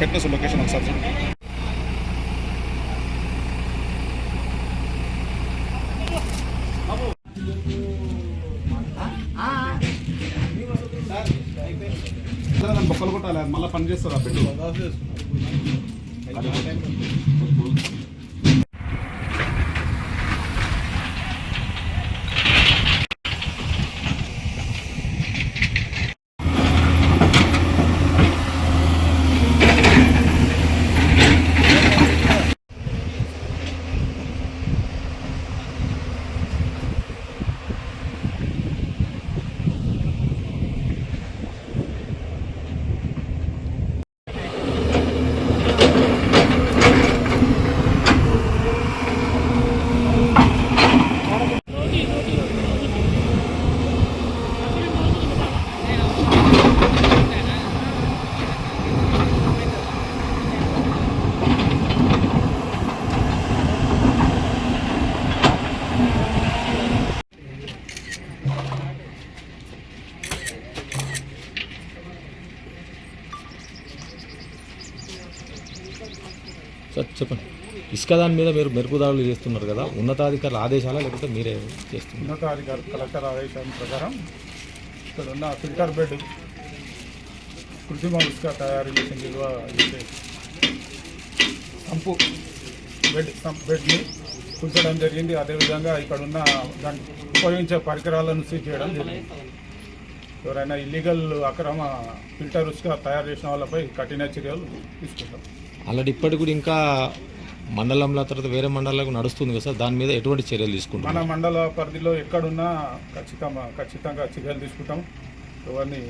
వానికి లొకేషన్ ఒకసారి చూడు. సరే, దాన్ని బొక్కలు కొట్టాలి మళ్ళీ పని చేస్తారు ఆ పెట్టు సార్ చెప్పండి. ఇసుక దాని మీద మీరు మెరుపుదాడులు చేస్తున్నారు కదా ఉన్నతాధికారుల ఆదేశాలా లేకపోతే మీరే చేస్తున్నారు? ఉన్నతాధికారు కలెక్టర్ ఆదేశాల ప్రకారం ఇక్కడ ఉన్న ఫిల్టర్ బెడ్ కృత్రిమ ఇసుక తయారు చేసిన విలువ చేసే సంపు బెడ్ సంప్ బెడ్ని కూర్చోడం జరిగింది. అదేవిధంగా ఇక్కడ ఉన్న దాన్ని ఉపయోగించే పరికరాలను సీజ్ చేయడం జరిగింది. ఎవరైనా ఇల్లీగల్ అక్రమ ఫిల్టర్ ఇసుక తయారు చేసిన వాళ్ళపై కఠిన చర్యలు తీసుకుంటాం. ఆల్రెడీ ఇప్పటికి కూడా ఇంకా మండలంలో తర్వాత వేరే మండలాలకు నడుస్తుంది కదా సార్? దాని మీద ఎటువంటి చర్యలు మన తీసుకుంటున్నారు మండల పరిధిలో ఎక్కడున్నా ఖచ్చితంగా ఖచ్చితంగా చర్యలు తీసుకుంటాం. ఎవరిని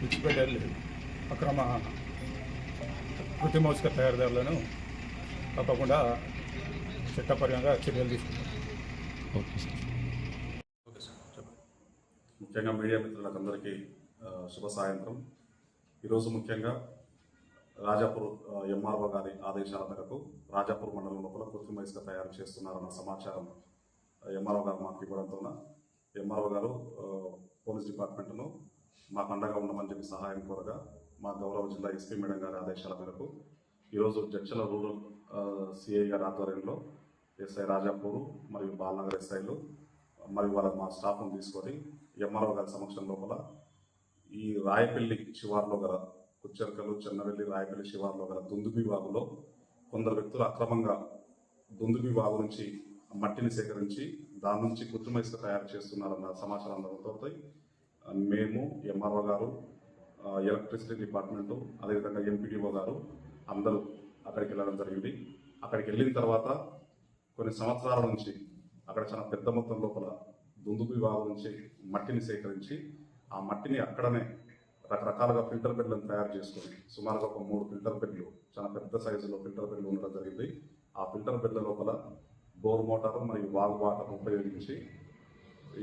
విడిచిపెట్టేది లేదు. అక్రమ కృత్రిమ ఇసుక తయారీదారులను తప్పకుండా చట్టపరంగా చర్యలు తీసుకుంటాం. Okay sir. ముఖ్యంగా మీడియా మిత్రులకు అందరికీ శుభ సాయంత్రం. ఈరోజు ముఖ్యంగా రాజాపూర్ ఎంఆర్ఓ గారి ఆదేశాల మేరకు రాజాపూర్ మండలం లోపల కృత్రిమ ఇసుక తయారు చేస్తున్నారన్న సమాచారం ఎంఆర్ఓ గారు మాకు ఇవ్వడంతోన ఎంఆర్ఓ గారు పోలీస్ డిపార్ట్మెంట్ను మాకు అండగా ఉండమని చెప్పి సహాయం కోరగా మా గౌరవ జిల్లా ఎస్పీ మేడం గారి ఆదేశాల మేరకు ఈరోజు జడ్చల రూరల్ సిఐ గారి ఆధ్వర్యంలో ఎస్ఐ రాజాపూరు మరియు బాలనగర్ ఎస్ఐలు మరి వాళ్ళ మా స్టాఫ్ను తీసుకొని ఎంఆర్ఓ గారి సమక్షం లోపల ఈ రాయపల్లి శివార్లో గల కుచ్చర్కలు చెన్నవెల్లి రాయపల్లి శివార్లో గల దుందుబి వాగులో కొందరు వ్యక్తులు అక్రమంగా దుందుబి వాగు నుంచి మట్టిని సేకరించి దాని నుంచి కృత్రిమ ఇసుక తయారు చేస్తున్నారన్న సమాచారం అందడంతో మేము ఎంఆర్ఓ గారు ఎలక్ట్రిసిటీ డిపార్ట్మెంటు అదేవిధంగా ఎంపీడీఓ గారు అందరూ అక్కడికి వెళ్ళడం జరిగింది. అక్కడికి వెళ్ళిన తర్వాత కొన్ని సంవత్సరాల నుంచి అక్కడ చాలా పెద్ద మొత్తం లోపల దుందుబి వాగు నుంచి మట్టిని సేకరించి ఆ మట్టిని అక్కడనే రకరకాలుగా ఫిల్టర్ బెడ్లను తయారు చేసుకొని సుమారుగా ఒక మూడు ఫిల్టర్ బెడ్లు చాలా పెద్ద సైజులో ఫిల్టర్ బెడ్లు ఉండడం జరిగింది. ఆ ఫిల్టర్ బెడ్ల లోపల బోర్ మోటార్ మరియు వాగు వాటర్ ఉపయోగించి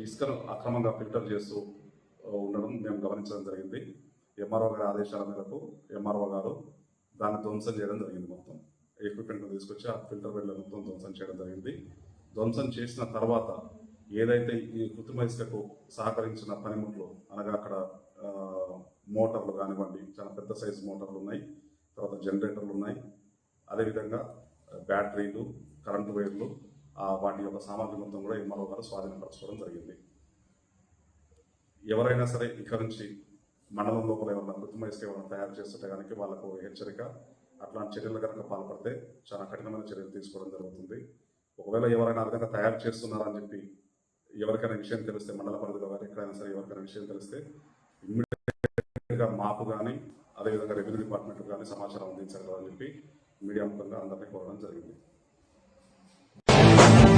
ఇసుకను అక్రమంగా ఫిల్టర్ చేస్తూ ఉండడం మేము గమనించడం జరిగింది. ఎంఆర్ఓ గారి ఆదేశాల మేరకు ఎంఆర్ఓ గారు దాన్ని ధ్వంసం చేయడం జరిగింది మొత్తం. ఎక్విప్మెంట్ తీసుకొచ్చి ఆ ఫిల్టర్ బెడ్లను మొత్తం ధ్వంసం చేయడం జరిగింది. ధ్వంసం చేసిన తర్వాత ఏదైతే ఈ కృత్రిమ ఇసుకకు సహకరించిన పనిముట్లు అనగా అక్కడ మోటార్లు కానివ్వండి చాలా పెద్ద సైజు మోటార్లు ఉన్నాయి తర్వాత జనరేటర్లు ఉన్నాయి. అదేవిధంగా బ్యాటరీలు కరెంటు వైర్లు వాటి యొక్క సామాగ్రి మొత్తం కూడా ఎంఆర్ఓ గారు స్వాధీనపరచుకోవడం జరిగింది. ఎవరైనా సరే ఇక్కడ నుంచి మండలం లోపల ఏమన్నా కృత్రిమ ఇసుక ఏమైనా తయారు చేస్తుంటే కనుక వాళ్ళకు హెచ్చరిక అట్లాంటి చర్యలు కనుక పాల్పడితే చాలా కఠినమైన చర్యలు తీసుకోవడం జరుగుతుంది. ఒకవేళ ఎవరైనా ఆ విధంగా తయారు చేస్తున్నారని చెప్పి ఎవరికైనా విషయం తెలిస్తే మండల పరిధిలో కానీ ఎక్కడైనా సరే ఎవరికైనా విషయం తెలిస్తే ఇమ్మీడియట్గా మాకు కానీ అదేవిధంగా రెవెన్యూ డిపార్ట్మెంట్ కానీ సమాచారం అందించగలరని చెప్పి మీడియా ముఖంగా అందరినీ కోరడం జరిగింది.